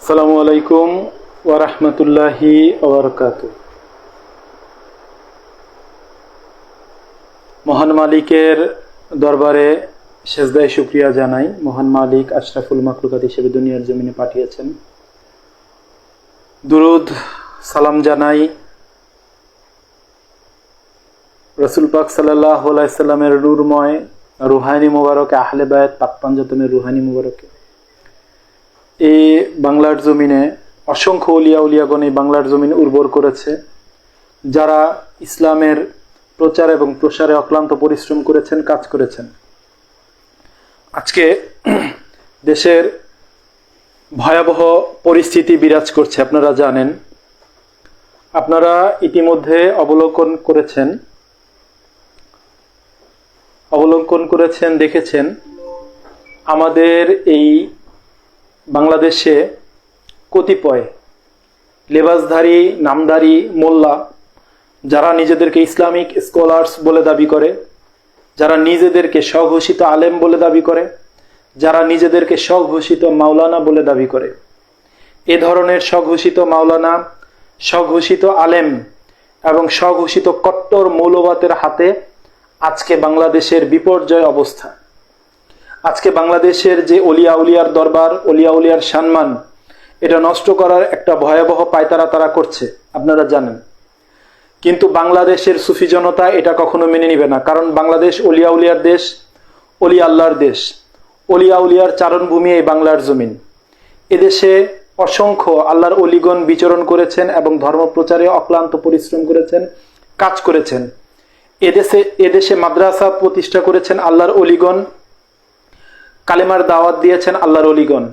আসসালামু আলাইকুম ওয়া রাহমাতুল্লাহি মহান মালিকের দরবারে সেজদায় শুক্রিয়া জানাই। মহান মালিক আশরাফুল মাকলুকাত হিসেবে দুনিয়ার জমিনে পাঠিয়েছেন। দুরুদ, সালাম জানাই। রসুল পাক সাল্লাহ সাল্লামের রুরময় রুহানি মুবারকে, আহলে বায়াত পাক পাঞ্জাতনের রুহানি মুবারকে। এই বাংলার জমিনে অসংখ্য উলিয়া উলিয়াগণ এই বাংলার জমিন উর্বর করেছে, যারা ইসলামের প্রচার এবং প্রসারে অক্লান্ত পরিশ্রম করেছেন, কাজ করেছেন। আজকে দেশের ভয়াবহ পরিস্থিতি বিরাজ করছে, আপনারা জানেন। আপনারা ইতিমধ্যে অবলোকন করেছেন অবলম্বন করেছেন, দেখেছেন, আমাদের এই বাংলাদেশে কতিপয় লেবাসধারী, নামধারী মোল্লা, যারা নিজেদেরকে ইসলামিক স্কলার্স বলে দাবি করে, যারা নিজেদেরকে স্বঘোষিত আলেম বলে দাবি করে, যারা নিজেদেরকে স্বঘোষিত মাওলানা বলে দাবি করে, এ ধরনের স্বঘোষিত মাওলানা, স্বঘোষিত আলেম এবং স্বঘোষিত কট্টর মৌলবাতের হাতে আজকে বাংলাদেশের বিপর্যয় অবস্থা। আজকে বাংলাদেশের যে অলিয়া উলিয়ার দরবার, অলিয়া উলিয়ার সম্মান, এটা নষ্ট করার একটা ভয়াবহ পায়তারা তারা করছে, আপনারা জানেন। কিন্তু বাংলাদেশের সুফি জনতা এটা কখনো মেনে নিবে না, কারণ বাংলাদেশ অলিয়া উলিয়ার দেশ অলি আল্লাহর দেশ। অলিয়া উলিয়ার চারণভূমি এই বাংলার জমিন। এদেশে অসংখ্য আল্লাহর অলিগণ বিচরণ করেছেন এবং ধর্ম প্রচারে অক্লান্ত পরিশ্রম করেছেন, কাজ করেছেন। এদেশে এদেশে মাদ্রাসা প্রতিষ্ঠা করেছেন আল্লাহর অলিগণ, কালেমার দাওয়াত দিয়েছেন আল্লাহর অলিগণ,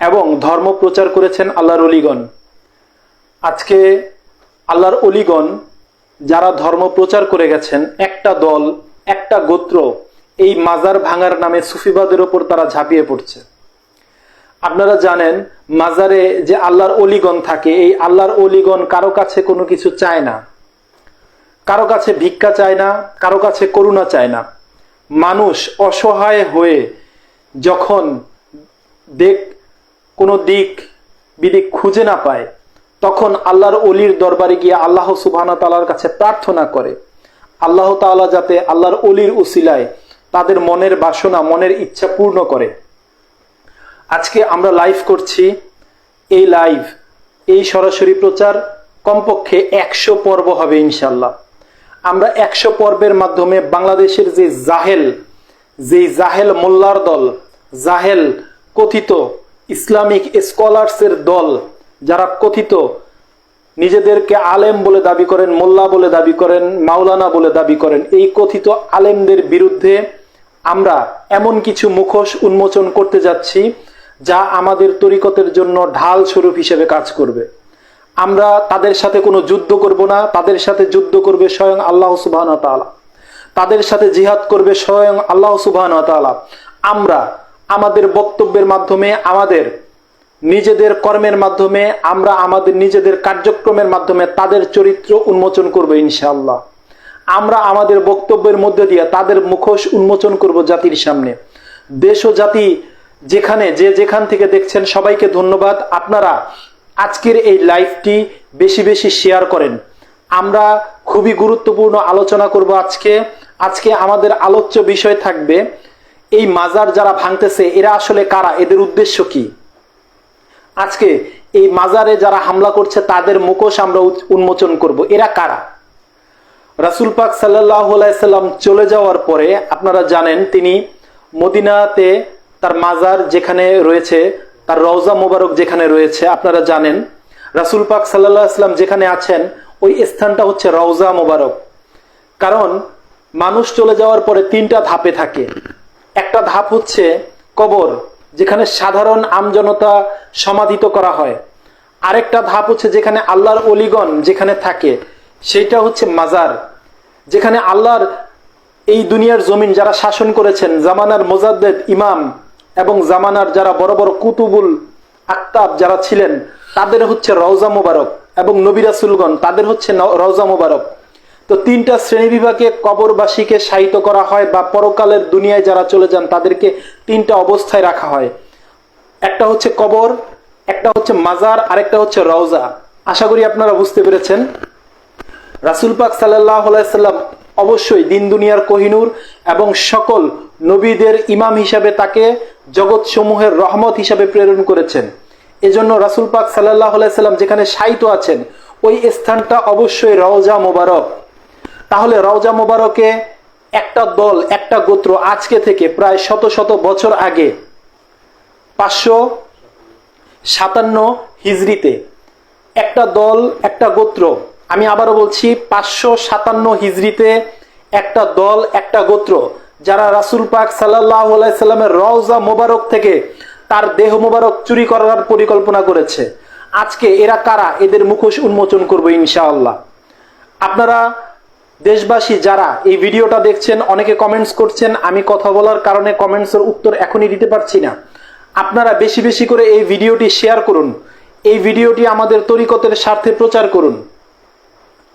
এবং ধর্ম প্রচার করেছেন আল্লাহর অলিগণ। আজকে আল্লাহর অলিগণ যারা ধর্ম প্রচার করে গেছেন, একটা দল, একটা গোত্র, এই মাজার ভাঙার নামে সুফিবাদের ওপর তারা ঝাঁপিয়ে পড়ছে। আপনারা জানেন, মাজারে যে আল্লাহর অলিগণ থাকে, এই আল্লাহর অলিগণ কারও কাছে কোনো কিছু চায় না। কারও কাছে ভিক্ষা চায় না, কারও কাছে করুণা চায় না। মানুষ অসহায় হয়ে যখন দেখ, কোনো দিক বিদিক খুঁজে না পায়, তখন আল্লাহর অলির দরবারে গিয়ে আল্লাহ সুবহানা তালার কাছে প্রার্থনা করে। আল্লাহ তাআলা যাতে আল্লাহর অলির উসিলায় তাদের মনের বাসনা, মনের ইচ্ছা পূর্ণ করে। আজকে আমরা লাইভ করছি, এই লাইভ এই সরাসরি প্রচার কমপক্ষে একশো পর্ব হবে ইনশাল্লাহ আমরা একশো পর্বের মাধ্যমে বাংলাদেশের যে জাহেল যে জাহেল মোল্লার দল, জাহেল কথিত ইসলামিক স্কলার্সের দল, যারা কথিত নিজেদেরকে আলেম বলে দাবি করেন, মোল্লা বলে দাবি করেন, মাওলানা বলে দাবি করেন, এই কথিত আলেমদের বিরুদ্ধে আমরা এমন কিছু মুখোশ উন্মোচন করতে যাচ্ছি যা আমাদের তরিকতের জন্য ঢাল স্বরূপ হিসেবে কাজ করবে। আমরা তাদের সাথে কোনো যুদ্ধ করব না, তাদের সাথে যুদ্ধ করবে স্বয়ং আল্লাহ সুবাহন তালা তাদের সাথে জিহাদ করবে স্বয়ং আল্লাহ সুবাহন তালা আমরা আমাদের বক্তব্যের মাধ্যমে, আমাদের নিজেদের কর্মের মাধ্যমে, আমরা আমাদের নিজেদের কার্যক্রমের মাধ্যমে তাদের চরিত্র উন্মোচন করব ইনশাআল্লাহ। আমরা আমাদের বক্তব্যের মধ্যে দিয়ে তাদের মুখোশ উন্মোচন করব জাতির সামনে। দেশ ও জাতি যেখানে, যে যেখান থেকে দেখছেন সবাইকে ধন্যবাদ। আপনারা আজকের এই লাইভটি বেশি বেশি শেয়ার করেন। আমরা খুবই গুরুত্বপূর্ণ আলোচনা করব আজকে। আজকে আমাদের আলোচ্য বিষয় থাকবে, এই মাজার যারা ভাঙতেছে, এরা আসলে কারা? এদের উদ্দেশ্য কি? আজকে এই মাজারে যারা হামলা করছে, তাদের মুখোশ আমরা উন্মোচন করব। এরা কারা? রাসুল পাক সাল্লাম চলে যাওয়ার পরে, আপনারা জানেন, তিনি মদিনাতে তার মাজার যেখানে রয়েছে তার রওজা মোবারক যেখানে রয়েছে, আপনারা জানেন, রাসুল পাক সাল্লাহ যেখানে আছেন, ওই স্থানটা হচ্ছে রওজা মোবারক। কারণ, মানুষ চলে যাওয়ার পরে তিনটা ধাপে থাকে। একটা ধাপ হচ্ছে কবর, যেখানে সাধারণ আমজনতা সমাধিত করা হয়। আরেকটা ধাপ হচ্ছে যেখানে আল্লাহর অলিগণ যেখানে থাকে সেটা হচ্ছে মাজার, যেখানে আল্লাহর এই দুনিয়ার জমিন যারা শাসন করেছেন, জামানার মোজাদ্দেদ ইমাম এবং জামানার যারা বড় বড় কুতুবুল আক্তাব যারা ছিলেন, তাদের হচ্ছে রওজা মোবারক এবং নবিরাসুলগণ তাদের হচ্ছে রওজা মোবারক। তো তিনটা শ্রেণি বিভাগে কবরবাসীকে শায়িত করা হয় বা পরকালের দুনিয়ায় যারা চলে যান, তাদেরকে তিনটা অবস্থায় রাখা হয়। একটা হচ্ছে কবর, একটা হচ্ছে মাজার, আরেকটা হচ্ছে রওজা। আশা করি আপনারা বুঝতে পেরেছেন। রাসুল পাক সাল্লাহ সাল্লাম অবশ্যই দিন দুনিয়ার কোহিনুর এবং সকল নবীদের ইমাম হিসাবে তাকে জগৎ সমূহের রহমত হিসাবে প্রেরণ করেছেন। এজন্য রাসুল পাক সাল্লাহ সাল্লাম যেখানে শায়িত আছেন, ওই স্থানটা অবশ্যই রওজা মোবারক। তাহলে রওজা মোবারকে একটা দল, একটা গোত্র আজকে থেকে প্রায় শত শত বছর আগে পাঁচশো সাতান্ন হিজড়িতে একটা দল, একটা গোত্র আমি আবারও বলছি, পাঁচশো সাতান্ন হিজড়িতে একটা দল, একটা গোত্র, যারা রাসুল পাক সাল্লাহ সাল্লামের রওজা মোবারক থেকে তার দেহ মোবারক চুরি করার পরিকল্পনা করেছে। আজকে এরা কারা? এদের মুখোশ উন্মোচন করব ইনশাআল্লাহ। আপনারা দেশবাসী যারা এই ভিডিওটা দেখছেন, অনেকে কমেন্টস করছেন, আমি কথা বলার কারণে কমেন্টসের উত্তর এখনই দিতে পারছি না। আপনারা বেশি বেশি করে এই ভিডিওটি শেয়ার করুন। এই ভিডিওটি আমাদের তরিকতের স্বার্থে প্রচার করুন।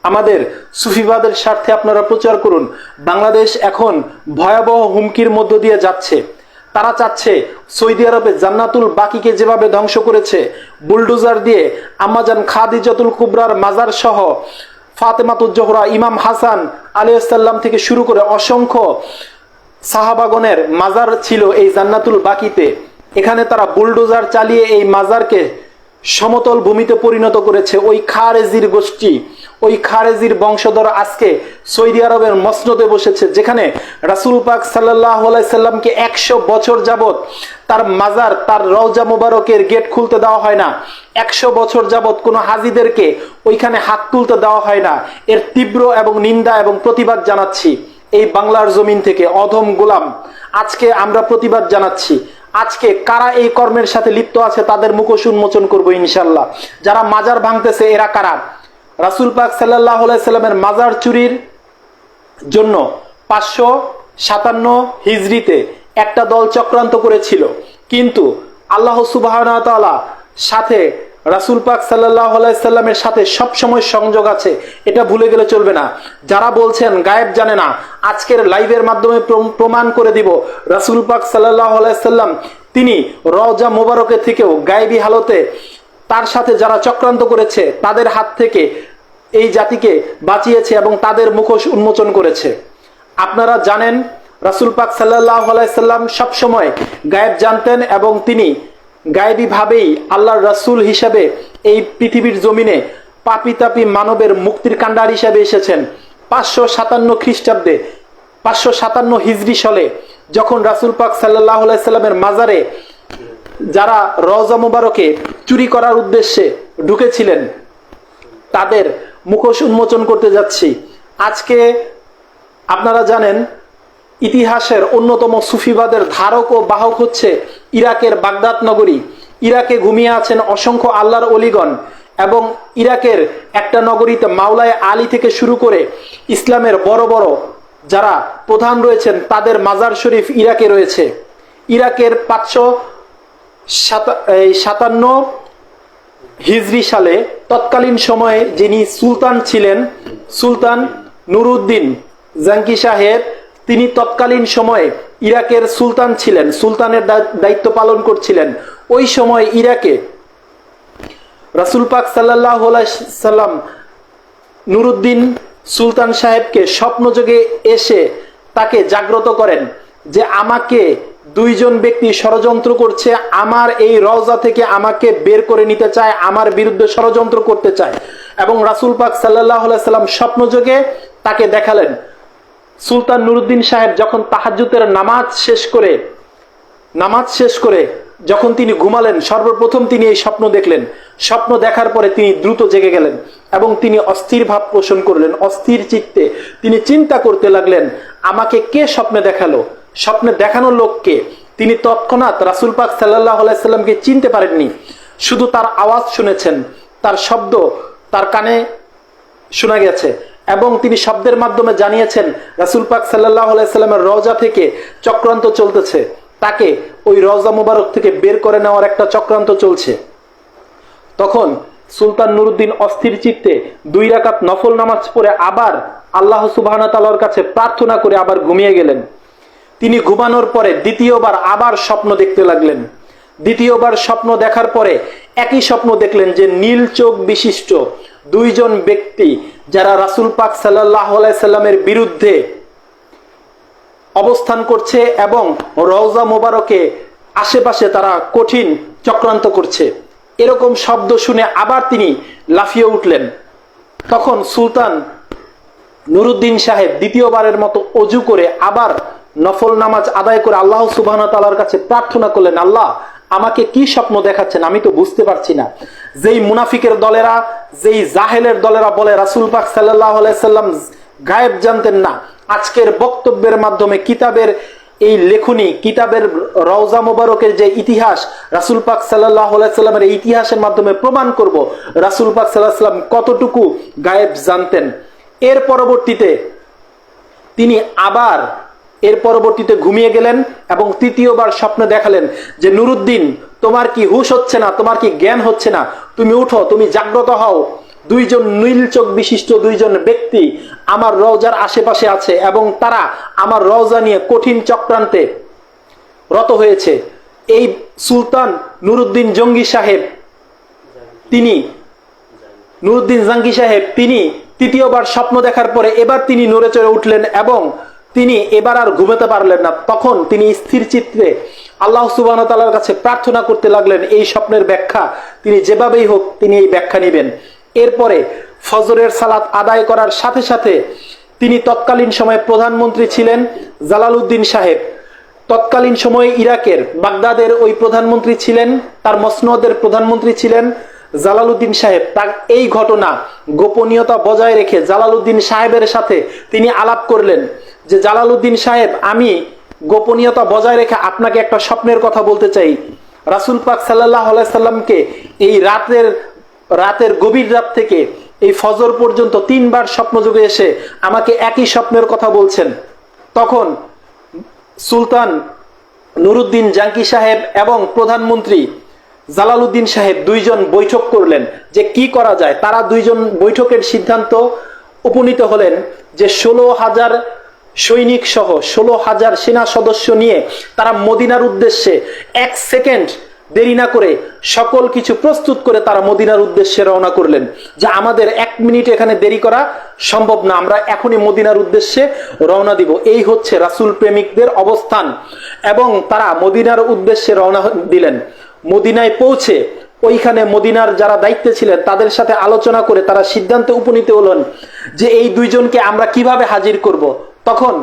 আমাদের সুফিবাদের স্বার্থে আপনারা প্রচার করুন। বাংলাদেশ এখন ভয়াবহ হুমকির মধ্য দিয়ে যাচ্ছে। তারা চাচ্ছে সৌদি আরবে জান্নাতুল বাকিকে যেভাবে ধ্বংস করেছে, বুলডোজার দিয়ে আম্মাজান খাদিজাতুল কুবরার মাজার সহ ফাতেমাতুজ জোহরা, ইমাম হাসান আলিয়াল্লাম থেকে শুরু করে অসংখ্য সাহাবাগনের মাজার ছিল এই জান্নাতুল বাকিতে। এখানে তারা বুলডোজার চালিয়ে এই মাজারকে সমতল ভূমিতে পরিণত করেছে ওই খারেজির গোষ্ঠী। ওই খারেজির বংশধর আজকে সৌদি আরবের মসনদে বসেছে, যেখানে রাসুল পাক সাল্লাহ সাল্লামকে একশো বছর যাবত তার মাজার, তার রওজা মুবারকের গেট খুলতে দেওয়া হয় না। একশো বছর যাবত কোনো হাজিদেরকে ওইখানে হাত তুলতে দেওয়া হয় না। এর তীব্র এবং নিন্দা এবং প্রতিবাদ জানাচ্ছি এই বাংলার জমিন থেকে, অধম গোলাম। আজকে আমরা প্রতিবাদ জানাচ্ছি। আজকে কারা এই কর্মের সাথে লিপ্ত আছে তাদের মুখোশ উন্মোচন করব ইনশাল্লাহ যারা মাজার ভাঙতেছে, এরা কারা? রাসুল পাক সাল্লাহ সাল্লামের মাজার চুরির জন্য পাঁচশো সাতান্ন হিজড়িতে একটা দল চক্রান্ত করেছিল। কিন্তু আল্লাহ সুবাহ সাথে রাসুল পাক সাল্লাহ সাল্লামের সাথে সবসময় সংযোগ আছে। এটা ভুলে গেলে চলবে না। যারা বলছেন, গায়েব জানে না, আজকের লাইভের মাধ্যমে প্রম- প্রমাণ করে দিব। রাসুল পাক সাল্লাহ সাল্লাম, তিনি রজা মোবারকের থেকেও গায়েবী হালতে তার সাথে যারা চক্রান্ত করেছে, তাদের হাত থেকে এই জাতিকে বাঁচিয়েছে এবং তাদের মুখোশ উন্মোচন করেছে। আপনারা জানেন, রাসুল পাক সাল্লাহ সাল্লাম সবসময় গায়েব জানতেন এবং তিনি গায়েবী ভাবেই আল্লাহর রাসুল হিসাবে এই পৃথিবীর জমিনে পাপি তাপি মানবের মুক্তির কাণ্ডার হিসাবে এসেছেন। পাঁচশো সাতান্ন খ্রিস্টাব্দে, পাঁচশো সাতান্ন হিজরি সলে যখন রাসুল পাক সাল্লাহ সাল্লামের মাজারে যারা রওজা মুবারকে চুরি করার উদ্দেশ্যে ঢুকেছিলেন, তাদের মুখোশ উন্মোচন করতে যাচ্ছি। আজকে আপনারা জানেন ইতিহাসের অন্যতম সুফিবাদের ধারক ও বাহক হচ্ছে ইরাকের বাগদাদ নগরী। ইরাকে ঘুমিয়ে আছেন অসংখ্য আল্লাহর অলিগণ এবং ইরাকের একটা নগরীতে মাওলায় আলী থেকে শুরু করে ইসলামের বড় বড় যারা প্রধান রয়েছেন, তাদের মাজার শরীফ ইরাকে রয়েছে। ইরাকের পাঁচশো সাতান্ন হিজরি সালে তৎকালীন সময়ে যিনি সুলতান ছিলেন, সুলতান নুরুদ্দিন জাঙ্কি সাহেব তিনি তৎকালীন সময়ে ইরাকের সুলতান ছিলেন, সুলতানের দায়িত্ব পালন করছিলেন। ওই সময় ইরাকে রাসুল পাক সাল্লাহ সাল্লাম নুরুদ্দিন সুলতান সাহেবকে স্বপ্নযোগে এসে তাকে জাগ্রত করেন যে আমাকে দুইজন ব্যক্তি ষড়যন্ত্র করছে, আমার এই রওজা থেকে আমাকে বের করে নিতে চায়, আমার বিরুদ্ধে ষড়যন্ত্র করতে চায়। এবং রাসুল পাক সাল্লাহ সাল্লাম স্বপ্নযোগে তাকে দেখালেন। সুলতান নুরুদ্দিন সাহেব যখন তাহাজ্জুতের নামাজ শেষ করে, নামাজ শেষ করে যখন তিনি ঘুমালেন, সর্বপ্রথম তিনি এই স্বপ্ন দেখলেন। স্বপ্ন দেখার পরে তিনি দ্রুত জেগে গেলেন এবং তিনি অস্থির ভাব পোষণ করলেন, অস্থির চিত্তে। তিনি চিন্তা করতে লাগলেন, আমাকে কে স্বপ্নে দেখাল? স্বপ্নে দেখানো লোককে? তিনি তৎক্ষণাৎ রাসুল পাক সাল্লাহ সাল্লামকে চিনতে পারেননি। শুধু তার আওয়াজ শুনেছেন, তার শব্দ তার কানে শোনা গেছে। এবং তিনি শব্দের মাধ্যমে জানিয়েছেন, রাসুল পাক সাল্লাহ সাল্লামের রওজা থেকে চক্রান্ত চলতেছে। তাকে ওই রওজা মুবারক থেকে বের করে নেওয়ার একটা চক্রান্ত চলছে। তখন সুলতান নুরুদ্দিন অস্থির চিত্তে দুই রাকাত নফল নামাজ পড়ে আবার আল্লাহ সুবাহ তালার কাছে প্রার্থনা করে আবার ঘুমিয়ে গেলেন। তিনি ঘুমানোর পরে দ্বিতীয়বার আবার স্বপ্ন দেখতে লাগলেন। দ্বিতীয়বার স্বপ্ন দেখার পরে একই স্বপ্ন দেখলেন যে নীল চোখ বিশিষ্ট দুইজন ব্যক্তি যারা রাসুল পাক সাল্লাহ সাল্লামের বিরুদ্ধে অবস্থান করছে এবং রওজা মোবারকে আশেপাশে তারা কঠিন চক্রান্ত করছে। এরকম শব্দ শুনে আবার তিনি লাফিয়ে উঠলেন। তখন সুলতান নুরুদ্দিন সাহেব দ্বিতীয়বারের মতো অজু করে আবার নফল নামাজ আদায় করে আল্লাহ সুবাহ তালার কাছে প্রার্থনা করলেন, আল্লাহ আমাকে কি স্বপ্ন দেখাচ্ছেন আমি তো বুঝতে পারছি না। যেই মুনাফিকের দলেরা, যেই জাহেলের দলেরা বলে রাসুল পাক সাল্লাম গায়েব জানতেন না, আজকের বক্তব্যের মাধ্যমে কিতাবের এই লেখনী, কিতাবের রওজা মোবারকের যে ইতিহাস, রাসুল পাক সাল্লাহ সাল্লামের এই ইতিহাসের মাধ্যমে প্রমাণ করব রাসুল পাক সাল্লাহ সাল্লাম কতটুকু গায়েব জানতেন। এর পরবর্তীতে তিনি আবার এর পরবর্তীতে ঘুমিয়ে গেলেন এবং তৃতীয়বার স্বপ্ন দেখালেন যে, নুরুদ্দিন, তোমার কি হুশ হচ্ছে না? তোমার কি জ্ঞান হচ্ছে না? তুমি উঠো, তুমি জাগ্রত হও। দুইজন নীল চোখ বিশিষ্ট দুইজন ব্যক্তি আমার রওজার আশেপাশে আছে এবং তারা আমার রওজা নিয়ে কঠিন চক্রান্তে রত হয়েছে। এই সুলতান নুরুদ্দিন জঙ্গি সাহেব, তিনি নুরুদ্দিন জাঙ্গি সাহেব, তিনি তৃতীয়বার স্বপ্ন দেখার পরে এবার তিনি নড়ে চড়ে উঠলেন এবং তিনি এবার আর ঘুমাতে পারলেন না। তখন তিনি স্থির চিত্রে আল্লাহ সুবাহ তালার কাছে প্রার্থনা করতে লাগলেন, এই স্বপ্নের ব্যাখ্যা তিনি যেভাবেই হোক তিনি এই ব্যাখ্যা নেবেন। এরপরে ফজরের সালাত আদায় করার সাথে সাথে তিনি তৎকালীন সময়ে প্রধানমন্ত্রী ছিলেন জালালউদ্দিন সাহেব। তৎকালীন সময়ে ইরাকের বাগদাদের ওই প্রধানমন্ত্রী ছিলেন, তার মসনদের প্রধানমন্ত্রী ছিলেন জালালউদ্দিন সাহেব। তার এই ঘটনা গোপনীয়তা বজায় রেখে জালালউদ্দিন সাহেবের সাথে তিনি আলাপ করলেন। যে জালালউদ্দিন সাহেব, আমি গোপনীয়তা বজায় রেখে আপনাকে একটা স্বপ্নের কথা বলতে চাই। রাসুল পাক সাল্লাহ সাল্লামকে এই রাতের রাতের গভীর রাত থেকে এই ফজর পর্যন্ত তিনবার স্বপ্নযোগে এসে আমাকে একই স্বপ্নের কথা বলছেন। তখন সুলতান নুরুদ্দিন জাঙ্কি সাহেব এবং প্রধানমন্ত্রী জালালউদ্দিন সাহেব দুইজন বৈঠক করলেন যে কি করা যায়। তারা দুইজন বৈঠকের সিদ্ধান্ত উপনীত হলেন যে ষোলো হাজার সৈনিক সহ ষোলো হাজার সেনা সদস্য নিয়ে তারা মদিনার উদ্দেশ্যে এক সেকেন্ড দেরি না করে সকল কিছু প্রস্তুত করে তারা মদিনার উদ্দেশ্যে রওনা করলেন। যে আমাদের এক মিনিট এখানে দেরি করা সম্ভব না, আমরা এখনই মদিনার উদ্দেশ্যে রওনা দিব। এই হচ্ছে রাসুল প্রেমিকদের অবস্থান এবং তারা মদিনার উদ্দেশ্যে রওনা দিলেন। মদিনায় পৌঁছে ওইখানে মদিনার যারা দায়িত্বে ছিলেন, তাদের সাথে আলোচনা করে তারা সিদ্ধান্তে উপনীত হলেন যে এই দুইজনকে আমরা কীভাবে হাজির করব। তখন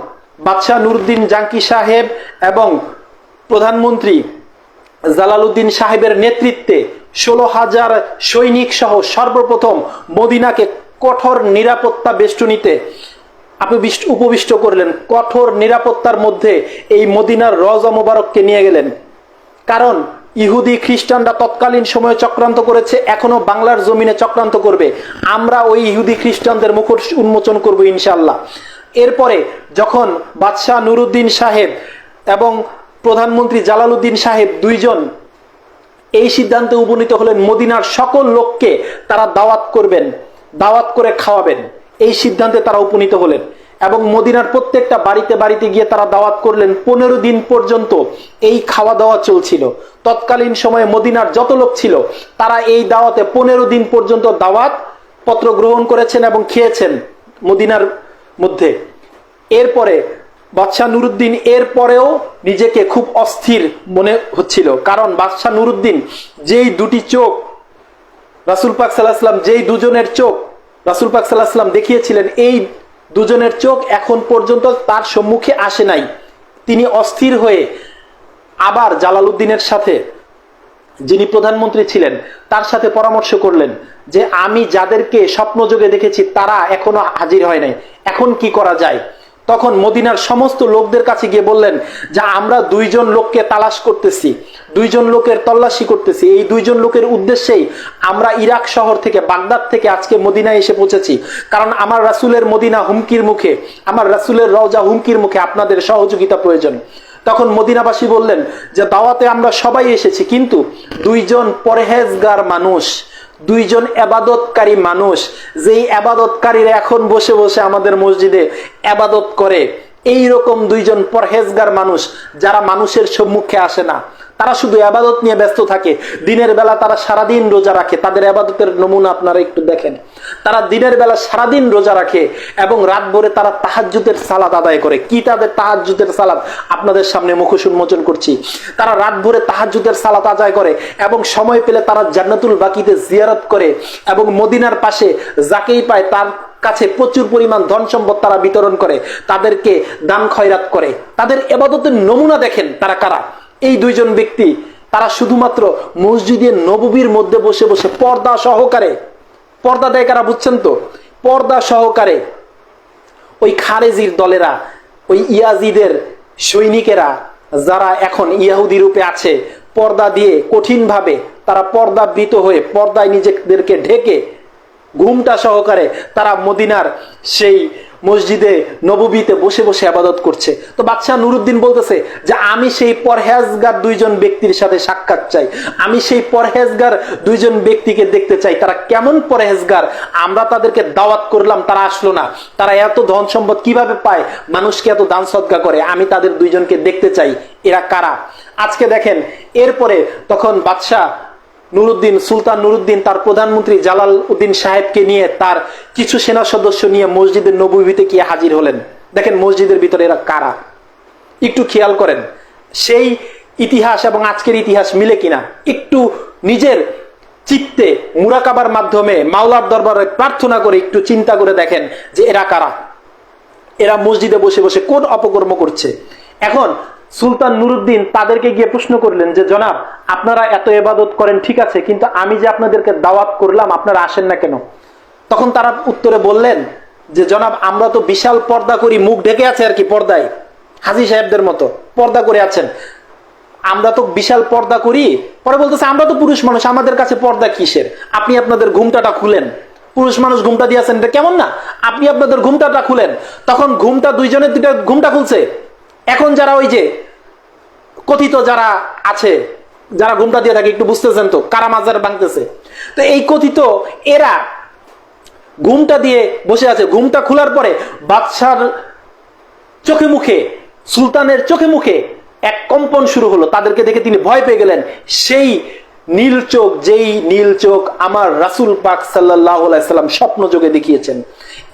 বাদশাহ নুরুদ্দিন জাঙ্কি সাহেব এবং প্রধানমন্ত্রী জালালউদ্দিন সাহেবের নেতৃত্বে ষোলো হাজার সৈনিক সহ সর্বপ্রথম মদিনাকে কঠোর নিরাপত্তা বেষ্টনীতে উপবিষ্ট করলেন। কঠোর নিরাপত্তার মধ্যে এই মদিনার রজা মোবারককে নিয়ে গেলেন। কারণ ইহুদি খ্রিস্টানরা তৎকালীন সময়ে চক্রান্ত করেছে, এখনও বাংলার জমিনে চক্রান্ত করবে। আমরা ওই ইহুদি খ্রিস্টানদের মুখোশ উন্মোচন করব ইনশাল্লাহ এরপরে যখন বাদশাহ নুরুদ্দিন সাহেব এবং প্রধানমন্ত্রী জালালউদ্দিন সাহেব দুইজন এই সিদ্ধান্তে উপনীত হলেন, মদিনার সকল লোককে তারা দাওয়াত করবেন, দাওয়াত করে খাওয়াবেন। এই সিদ্ধান্তে তারা উপনীত হলেন এবং মদিনার প্রত্যেকটা বাড়িতে বাড়িতে গিয়ে তারা দাওয়াত করলেন। পনেরো দিন পর্যন্ত এই খাওয়া দাওয়া চলছিল। তৎকালীন সময়ে মদিনার যত লোক ছিল, তারা এই দাওয়াতে পনেরো দিন পর্যন্ত দাওয়াত পত্র গ্রহণ করেছেন এবং খেয়েছেন। মদিনার মধ্যে। এরপরে বাদশাহ নুরুদ্দিন এর পরেও নিজেকে খুব অস্থির মনে হচ্ছিল। কারণ বাদশাহ নুরুদ্দিন যেই দুটি চোখ, রাসুল পাক সাল্লাহাম যেই দুজনের চোখ, রাসুল পাক সাল্লাহাম দেখিয়েছিলেন, এই দুজনের চোখ এখন পর্যন্ত তার সম্মুখে আসে নাই। তিনি অস্থির হয়ে আবার জালালউদ্দিনের সাথে যিনি প্রধানমন্ত্রী ছিলেন, তার সাথে পরামর্শ করলেন যে আমি যাদেরকে স্বপ্নযোগে দেখেছি, তারা এখনও হাজির হয় নাই। এখন কি করা যায়? তখন মদিনার সমস্ত লোকদের কাছে গিয়ে বললেন যে, আমরা দুইজন লোককে তালাশ করতেছি, দুইজন লোকের তল্লাশি করতেছি। এই দুইজন লোকের উদ্দেশ্যেই আমরা ইরাক শহর থেকে, বাগদাদ থেকে আজকে মদিনায় এসে পৌঁছেছি। কারণ আমার রাসুলের মদিনা হুমকির মুখে, আমার রাসুলের রওজা হুমকির মুখে আপনাদের সহযোগিতা প্রয়োজন। তখন মদিনাবাসী বললেন যে, দাওয়াতে আমরা সবাই এসেছি, কিন্তু দুইজন পরহেজগার মানুষ, দুইজন আবাদতকারী মানুষ, যেই আবাদতকারীরা এখন বসে বসে আমাদের মসজিদে আবাদত করে এই রকম দুইজন পরহেজগার মানুষ, যারা মানুষের সম্মুখে আসে না। তারা শুধু আবাদত নিয়ে ব্যস্ত থাকে। দিনের বেলা তারা সারাদিন রোজা রাখে। তাদের আবাদতের নমুনা আপনারা একটু দেখেন। তারা দিনের বেলা সারাদিন রোজা রাখে এবং রাত ভরে তারা তাহাজ্জুদের সালাদ আদায় করে। কি তাদের তাহাজ্জুদের সালাদ আপনাদের সামনে মুখোশ উন্মোচন করছি। তারা রাত ভরে তাহাজ্জুদের সালাত আদায় করে এবং সময় পেলে তারা জান্নাতুল বাকিতে জিয়ারত করে এবং মদিনার পাশে যাকেই পায় তার কাছে প্রচুর পরিমাণ ধন সম্পদ তারা বিতরণ করে। তাদেরকে দান খয়রাত করে। তাদের এবাদতের নমুনা দেখেন তারা কারা? এই দুইজন ব্যক্তি, তারা শুধুমাত্র মসজিদের নববীর মধ্যে বসে বসে পর্দা সহকারে, পর্দা দেয় কারা বুঝছেন তো? পর্দা সহকারে ওই খারেজির দলেরা, ওই ইয়াজিদের সৈনিকেরা যারা এখন ইয়াহুদি রূপে আছে, পর্দা দিয়ে কঠিনভাবে তারা পর্দাবৃত হয়ে পর্দায় নিজেদেরকে ঢেকে ঘুমটা সহকারে তারা মদিনার সেই মসজিদে, নববীতে বসে বসে আবাদত করছে। তো বাদশাহ নুরুদ্দিন বলতেছে যে, আমি সেই পরহেজগার দুইজন ব্যক্তির সাথে সাক্ষাৎ চাই। আমি সেই পরহেজগার দুইজন ব্যক্তিকে দেখতে চাই। তারা কেমন পরহেজগার? আমরা তাদেরকে দাওয়াত করলাম, তারা আসলো না। তারা এত ধন সম্পদ কীভাবে পায়? মানুষকে এত দান সদ্গা করে। আমি তাদের দুইজনকে দেখতে চাই। এরা কারা? আজকে দেখেন, এরপরে তখন বাদশাহ নুরুদ্দিন, সুলতান নুরুদ্দিন, তার প্রধানমন্ত্রী জালাল উদ্দিন সাহেবকে নিয়ে তার কিছু সেনা সদস্য নিয়ে মসজিদের নবীতে গিয়ে হাজির হলেন? দেখেন মসজিদের ভিতরে এরা কারা? একটু খেয়াল করেন, সেই ইতিহাস এবং আজকের ইতিহাস মিলে কিনা? একটু নিজের চিত্তে মুরাকাবার মাধ্যমে মাওলার দরবারে প্রার্থনা করে একটু চিন্তা করে দেখেন যে এরা কারা? এরা মসজিদে বসে বসে কোন অপকর্ম করছে? এখন সুলতান নুরুদ্দিন তাদেরকে গিয়ে প্রশ্ন করলেন যে, জনাব, আপনারা এত এবাদত করেন, ঠিক আছে, কিন্তু আমি যে আপনাদেরকে দাওয়াত করলাম, আপনারা আসেন না কেন? তখন তারা উত্তরে বললেন যে, জনাব, আমরা তো বিশাল পর্দা করি, মুখ ঢেকে আছে আর কি পর্দায়, হাজি সাহেবদের মতো, পর্দা করে আছেন। আমরা তো বিশাল পর্দা করি। পরে বলতেছে, আমরা তো পুরুষ মানুষ, আমাদের কাছে পর্দা কিসের? আপনি আপনাদের ঘুমটাটা খুলেন। পুরুষ মানুষ ঘুমটা দিয়েছেন এটা কেমন না? আপনি আপনাদের ঘুমটাটা খুলেন। তখন ঘুমটা, দুইজনের দুইটা ঘুমটা খুলছে। এখন যারা ওই যে কথিত যারা আছে, যারা ঘুমটা দিয়ে থাকে, একটু বুঝতেছেন তো, কারা মাজার ভাঙতেছে? তো এই কথিত এরা ঘুমটা দিয়ে বসে আছে। ঘুমটা খোলার পরে বাদশার চোখে মুখে, সুলতানের চোখে মুখে এক কম্পন শুরু হলো। তাদেরকে দেখে তিনি ভয় পেয়ে গেলেন। সেই নীল চোখ, যেই নীল চোখ আমার রাসুল পাক সাল্লাহ সাল্লাম স্বপ্ন যোগে দেখিয়েছেন।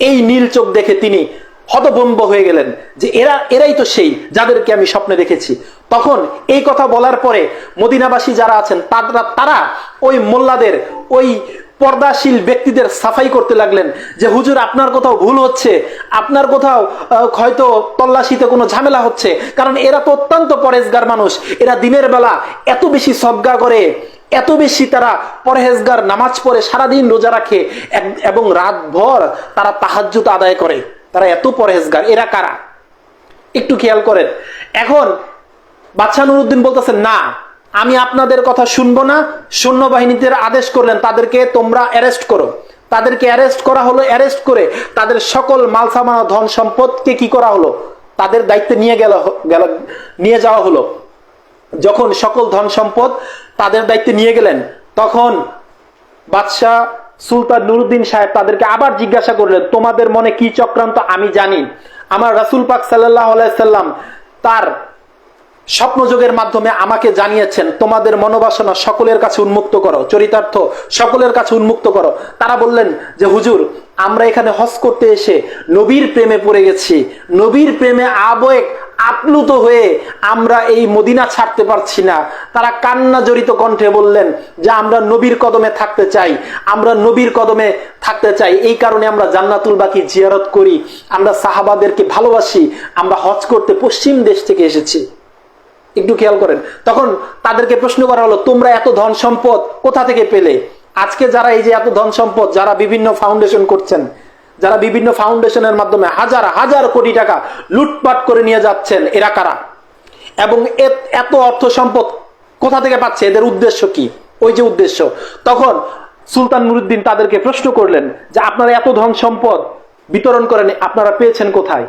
এই নীল চোখ দেখে তিনি হতভম্ব হয়ে গেলেন যে এরা, এরাই তো সেই যাদেরকে আমি স্বপ্নে দেখেছি। তখন এই কথা বলার পরে মদিনাবাসী যারা আছেন, তারা তারা ওই মোল্লাদের, ওই পর্দাশীল ব্যক্তিদের সাফাই করতে লাগলেন যে, হুজুর, আপনার কোথাও ভুল হচ্ছে। আপনার কোথাও হয়তো তল্লাশিতে কোনো ঝামেলা হচ্ছে। কারণ এরা তো অত্যন্ত পরেজগার মানুষ। এরা দিনের বেলা এত বেশি সজ্ঞা করে, এত বেশি তারা পরহেজগার নামাজ পড়ে, সারাদিন রোজা রাখে এবং রাত ভর তারা তাহাজ্জুত আদায় করে। তারা এত পরহেজগার। এরা কারা? একটু খেয়াল করেন। এখন বাদশাহ নুরুদ্দিন বলতেছেন, না, আমি আপনাদের কথা শুনব না। সৈন্যবাহিনীতে আদেশ করলেন তাদেরকে তোমরা অ্যারেস্ট করো। তাদেরকে অ্যারেস্ট করা হলো অ্যারেস্ট করে তাদের সকল মালসামা ধন সম্পদকে কি করা হলো? তাদের দায়িত্বে নিয়ে গেল গেল, নিয়ে যাওয়া হলো। যখন সকল ধন সম্পদ তাদের দায়িত্বে নিয়ে গেলেন, তখন বাদশাহ সুলতান নুরুদ্দিন সাহেব তাদেরকে আবার জিজ্ঞাসা করলেন, তোমাদের মনে কি চক্রান্ত? আমি জানি। আমার রাসুল পাক সাল্লাহ সাল্লাম তার স্বপ্নযোগের মাধ্যমে আমাকে জানিয়েছেন, তোমাদের মনোবাসনা সকলের কাছে উন্মুক্ত করো। চরিতার্থ সকলের কাছে উন্মুক্ত করো। তারা বললেন যে, হুজুর, আমরা এখানে হজ করতে এসে নবীর প্রেমে পড়ে গেছি। নবীর প্রেমে আবেগ আপ্লুত হয়ে আমরা এই মদিনা ছাড়তে পারছি না। তারা কান্না জড়িত কণ্ঠে বললেন যে, আমরা নবীর কদমে থাকতে চাই। আমরা নবীর কদমে থাকতে চাই। এই কারণে আমরা জান্নাতুল বাকি জিয়ারত করি। আমরা সাহাবাদেরকে ভালোবাসি। আমরা হজ করতে পশ্চিম দেশ থেকে এসেছি। একটু খেয়াল করেন। তখন তাদেরকে প্রশ্ন করা হলো, তোমরা এত ধন সম্পদ কোথা থেকে পেলে? আজকে যারা এই যে এত ধন সম্পদ, যারা বিভিন্ন ফাউন্ডেশন করছেন যারা বিভিন্ন ফাউন্ডেশনের মাধ্যমে হাজার হাজার কোটি টাকা লুটপাট করে নিয়ে যাচ্ছেন, এরা কারা? এবং এত অর্থ সম্পদ কোথা থেকে পাচ্ছে? এদের উদ্দেশ্য কি? ওই যে উদ্দেশ্য। তখন সুলতান নুরুদ্দিন তাদেরকে প্রশ্ন করলেন যে, আপনারা এত ধন সম্পদ বিতরণ করেন, আপনারা পেয়েছেন কোথায়?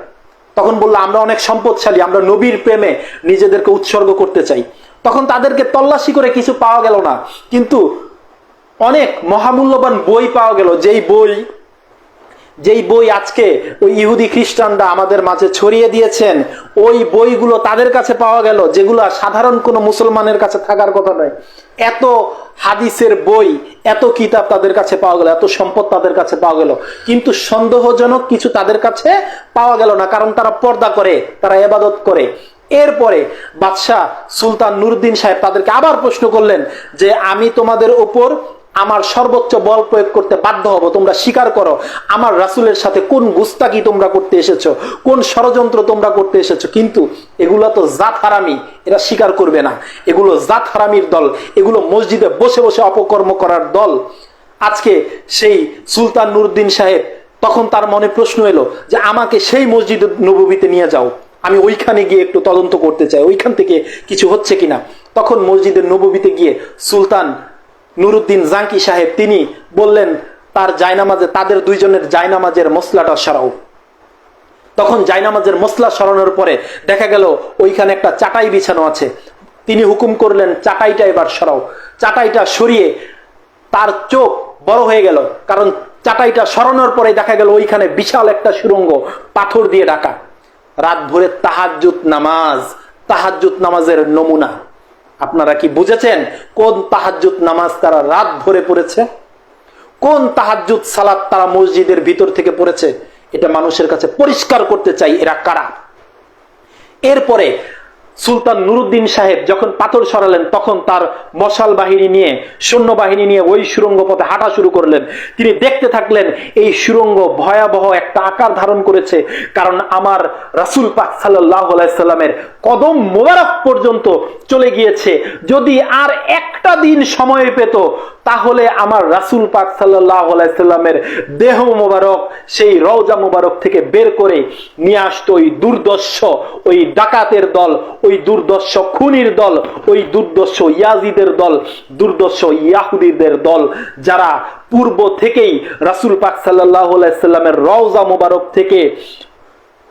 তখন বলল, আমরা অনেক সম্পদশালী, আমরা নবীর প্রেমে নিজেদেরকে উৎসর্গ করতে চাই। তখন তাদেরকে তল্লাশি করে কিছু পাওয়া গেল না, কিন্তু অনেক মহামূল্যবান বই পাওয়া গেল, যেই বই যেই বই আজকে ওই ইহুদি খ্রিস্টানরা আমাদের মাঝে ছড়িয়ে দিয়েছেন, ওই বইগুলো তাদের কাছে পাওয়া গেল, যেগুলো সাধারণ কোনো মুসলমানের কাছে থাকার কথা নয়। এত হাদিসের বই, এত কিতাব তাদের কাছে পাওয়া গেল, এত সম্পদ তাদের কাছে পাওয়া গেল। কিন্তু সন্দেহজনক কিছু তাদের কাছে পাওয়া গেল না, কারণ তারা পর্দা করে, তারা এবাদত করে। এরপরে বাদশাহ সুলতান নুরুদ্দিন সাহেব তাদেরকে আবার প্রশ্ন করলেন যে, আমি তোমাদের উপর আমার সর্বোচ্চ বল প্রয়োগ করতে বাধ্য হব, তোমরা স্বীকার করো। আমার রাসুলের সাথে কোন গুস্তাকি তোমরা করতে এসেছ? কোন ষড়যন্ত্র তোমরা করতে এসেছ? কিন্তু এগুলো তো জাত হারামি, এরা স্বীকার করবে না। এগুলো জাত হারামির দল, এগুলো মসজিদে বসে বসে অপকর্ম করার দল। আজকে সেই সুলতান নুরুদ্দিন সাহেব, তখন তার মনে প্রশ্ন এলো যে, আমাকে সেই মসজিদ নবীতে নিয়ে যাও। আমি ওইখানে গিয়ে একটু তদন্ত করতে চাই। ওইখান থেকে কিছু হচ্ছে কিনা? তখন মসজিদের নবীতে গিয়ে সুলতান নুরুদ্দিন জাঙ্কি সাহেব, তিনি বললেন, তার জায়নামাজে, তাদের দুইজনের জায়নামাজের মশলাটা সরাও। তখন জায়নামাজের মশলা সরানোর পরে দেখা গেল, ওইখানে একটা চাটাই বিছানো আছে। তিনি হুকুম করলেন, চাটাইটা এবার সরাও। চাটাইটা সরিয়ে তার চোখ বড় হয়ে গেল, কারণ চাটাইটা সরানোর পরে দেখা গেল, ওইখানে বিশাল একটা সুরঙ্গ, পাথর দিয়ে ঢাকা। রাত ভোরে তাহাজ্জুদ নামাজ, তাহাজ্জুদ নামাজের নমুনা। আপনারা কি বুঝেছেন কোন তাহাজুত নামাজ তারা রাত ভরে পড়েছে? কোন তাহাজ্জুদ সালাদ তারা মসজিদের ভিতর থেকে পড়েছে? এটা মানুষের কাছে পরিষ্কার করতে চাই এরা কারা? এরপরে সুলতান নুরুদ্দিন সাহেব যখন পাথর সরালেন, তখন তার মশাল বাহিনী নিয়ে, সৈন্য বাহিনী নিয়ে ওই সুরঙ্গ পথে হাঁটা শুরু করলেন। তিনি দেখতে থাকলেন, এই সুরঙ্গ ভয়াবহ একটা আকার ধারণ করেছে, কারণ আমার রাসুল পাক সাল্লাহ সাল্লামের কদম মোবারক পর্যন্ত চলে গিয়েছে। যদি আর একটা দিন সময় পেত, তাহলে আমার রাসুল পাক সাল্লাহ সাল্লামের দেহ মোবারক, সেই রওজা মোবারক থেকে বের করে নিয়ে আসতো ওই দুর্দর্শ, ওই ডাকাতের দল ওই দুর্দর্শ খুনির দল, ওই দুর্দর্শ ইয়াজিদের দল, দুর্দর্শ ইয়াহুদিদের দল, যারা পূর্ব থেকেই রাসুল পাক সাল্লাহ রওজা মোবারক থেকে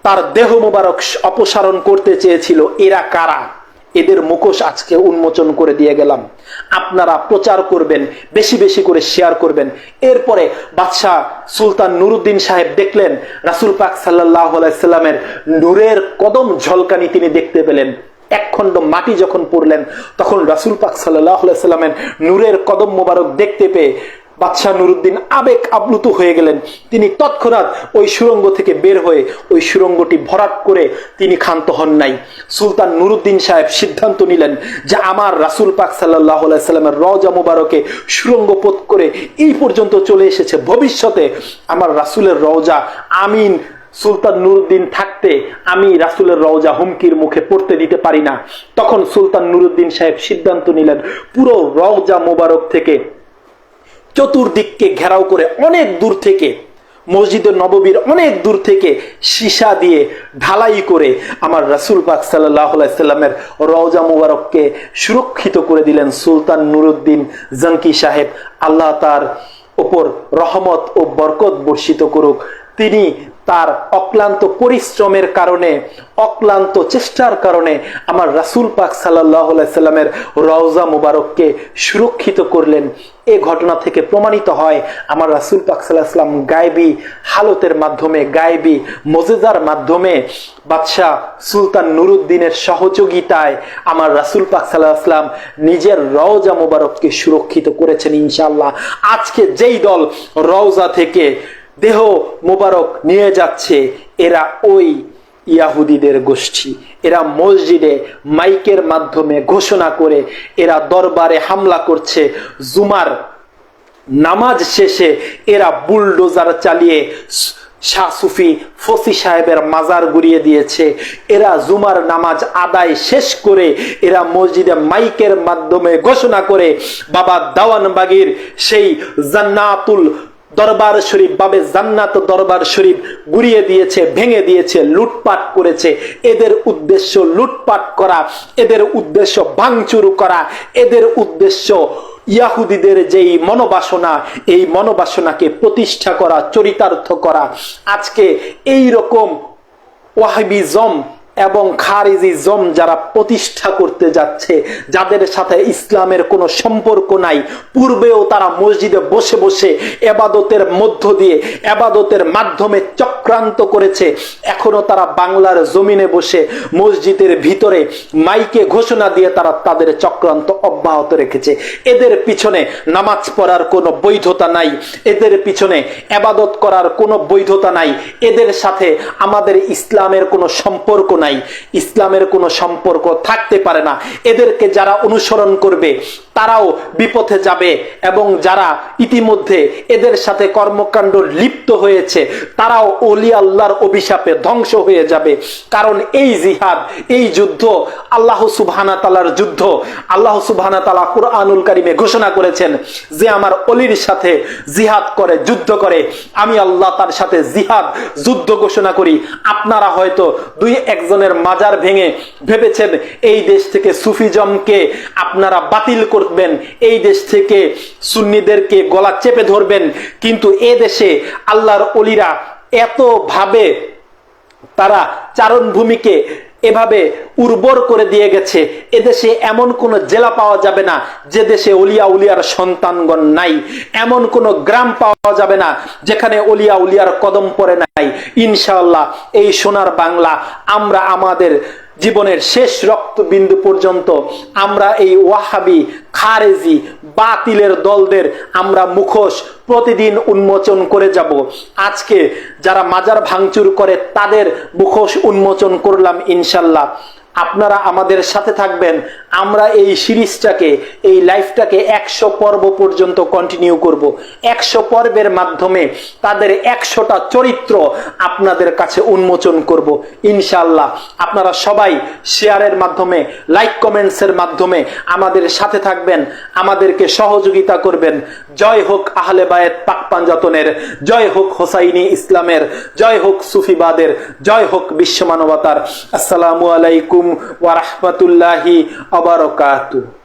তার দেহ মোবারক অপসারণ করতে চেয়েছিল, এরা কারা? এদের মুখোশ আজকে উন্মোচন করে দিয়ে গেলাম। আপনারা প্রচার করবেন, বেশি বেশি করে শেয়ার করবেন। এরপরে বাদশাহ সুলতান নুরুদ্দিন সাহেব দেখলেন, রাসুল পাক সাল্লাহ সাল্লামের নূরের কদম ঝলকানি তিনি দেখতে পেলেন। এক খণ্ড মাটি যখন পড়লেন, তখন রাসুল পাক সাল্লাহ সাল্লামের নূরের কদম মোবারক দেখতে পেয়ে বাদশাহ নুরুদ্দিন আবেগ আপ্লুত হয়ে গেলেন। তিনি তৎক্ষণাৎ ওই সুরঙ্গ থেকে বের হয়ে ওই সুরঙ্গটি ভরাট করে তিনি ক্ষান্ত হন নাই। সুলতান নুরুদ্দিন সাহেব সিদ্ধান্ত নিলেন যে আমার রাসুল পাক সাল্লাহ সাল্লামের রজা মুবারকে সুরঙ্গ পথ করে এই পর্যন্ত চলে এসেছে। ভবিষ্যতে আমার রাসুলের রওজা, আমিন, সুলতান নুরুদ্দিন থাকতে আমি রাসুলের রওজা হুমকির মুখে পড়তে দিতে পারি না। তখন সুলতান নুরুদ্দিন সাহেব সিদ্ধান্ত নিলেন, পুরো রওজা মোবারক থেকে চতুর্দিককে ঘেরাও করে অনেক দূর থেকে মসজিদের নববীর অনেক দূর থেকে সীসা দিয়ে ঢালাই করে আমার রাসুল পাক সাল্লাহামের রওজা মুবারককে সুরক্ষিত করে দিলেন সুলতান নুরুদ্দিন জঙ্কি সাহেব। আল্লাহ তার ওপর রহমত ও বরকত বর্ষিত করুক। তিনি তার অক্লান্ত পরিশ্রমের কারণে, অক্লান্ত চেষ্টার কারণে আমার রাসুল পাক সাল্লাহ সাল্লামের রওজা মুবারককে সুরক্ষিত করলেন। এ ঘটনা থেকে প্রমাণিত হয়, আমার রাসুল পাক সাল্লাহ সাল্লাম গায়েবী হালতের মাধ্যমে, গায়েবী মজেদার মাধ্যমে বাদশাহ সুলতান নুরুদ্দিনের সহযোগিতায় আমার রাসুল পাক সাল্লাহ সাল্লাম নিজের রওজা মুবারককে সুরক্ষিত করেছেন ইনশাল্লাহ আজকে যেই দল রওজা থেকে দেহ মোবারক নিয়ে যাচ্ছে এরা ওই ইয়াহুদিদের গোষ্ঠী। এরা মসজিদে মাইকের মাধ্যমে ঘোষণা করে এরা দরবারে হামলা করছে। জুমার নামাজ শেষে এরা বুলডোজার চালিয়ে শাহ সুফি ফসি সাহেবের মাজার গুড়িয়ে দিয়েছে। এরা জুমার নামাজ আদায় শেষ করে এরা মসজিদে মাইকের মাধ্যমে ঘোষণা করে, বাবা দাওয়ানবাগির সেই জান্নাতুল দরবার শরীফ, বাবে জান্নাত দরবার শরীফ গুড়িয়ে দিয়েছে, ভেঙে দিয়েছে, লুটপাট করেছে। এদের উদ্দেশ্য লুটপাট করা, এদের উদ্দেশ্য ভাঙচুর করা, এদের উদ্দেশ্য ইয়াহুদিদের যেই মনোবাসনা, এই মনোবাসনাকে প্রতিষ্ঠা করা, চরিতার্থ করা। আজকে এই রকম ওয়াহাবিজম এবং খারিজি জম যারা প্রতিষ্ঠা করতে যাচ্ছে, যাদের সাথে ইসলামের কোনো সম্পর্ক নাই, পূর্বেও তারা মসজিদে বসে বসে এবাদতের মধ্য দিয়ে এবাদতের মাধ্যমে চক্রান্ত করেছে। এখনও তারা বাংলার জমিনে বসে মসজিদের ভিতরে মাইকে ঘোষণা দিয়ে তারা তাদের চক্রান্ত অব্যাহত রেখেছে। এদের পিছনে নামাজ পড়ার কোনো বৈধতা নাই, এদের পিছনে এবাদত করার কোনো বৈধতা নাই, এদের সাথে আমাদের ইসলামের কোনো সম্পর্ক নাই, ইসলামের কোনো সম্পর্ক থাকতে পারে না। এদেরকে যারা অনুসরণ করবে, তারাও বিপথে যাবে এবং যারা ইতিমধ্যে এদের সাথে কর্মকাণ্ড লিপ্ত হয়েছে, তারাও অলি আল্লাহর অভিশাপে ধ্বংস হয়ে যাবে। কারণ এই জিহাদ, এই যুদ্ধ আল্লাহ সুবহানা তালার যুদ্ধ। আল্লাহ সুবহানা তালা কুরআনুল কারিমে ঘোষণা করেছেন যে, আমার অলির সাথে জিহাদ করে, যুদ্ধ করে, আমি আল্লাহ তার সাথে জিহাদ, যুদ্ধ ঘোষণা করি। আপনারা হয়তো দুই একজনের মাজার ভেঙে ভেবেছেন এই দেশ থেকে সুফিজমকে আপনারা বাতিল করবেন, এই দেশ থেকে সুন্নিদেরকে গলা চেপে ধরবেন। কিন্তু এ দেশে আল্লাহর অলিরা এতভাবে তারা চারণভূমিকে এভাবে উর্বর করে দিয়ে গেছে। এদেশে এমন কোন জেলা পাওয়া যাবে না যে দেশে অলিয়া উলিয়ার সন্তানগণ নাই। এমন কোন গ্রাম পাওয়া যাবে না যেখানে অলিয়া উলিয়ার কদম পড়ে নাই। ইনশাল্লাহ এই সোনার বাংলা আমরা আমাদের জীবনের শেষ রক্তবিন্দু পর্যন্ত আমরা এই ওয়াহাবি, খারেজি, বাতিলের দলদের আমরা মুখোশ প্রতিদিন উন্মোচন করে যাব। আজকে যারা মাজার ভাঙচুর করে তাদের মুখোশ উন্মোচন করলাম ইনশাল্লাহ। আপনারা আমাদের সাথে থাকবেন আমরা এই সিরিজটাকে, এই লাইফটাকে একশো পর্ব পর্যন্ত কন্টিনিউ করব। একশো পর্বের মাধ্যমে তাদের একশোটা চরিত্র আপনাদের কাছে উন্মোচন করব। ইনশাল্লাহ আপনারা সবাই শেয়ারের মাধ্যমে, লাইক কমেন্টসের মাধ্যমে আমাদের সাথে থাকবেন, আমাদেরকে সহযোগিতা করবেন। জয় হোক আহলে বায়েত পাক পাঞ্জাতনের, জয় হোক হোসাইনি ইসলামের, জয় হোক সুফিবাদের, জয় হোক বিশ্ব মানবতার আসসালামু আলাইকুম ওয়া Barocato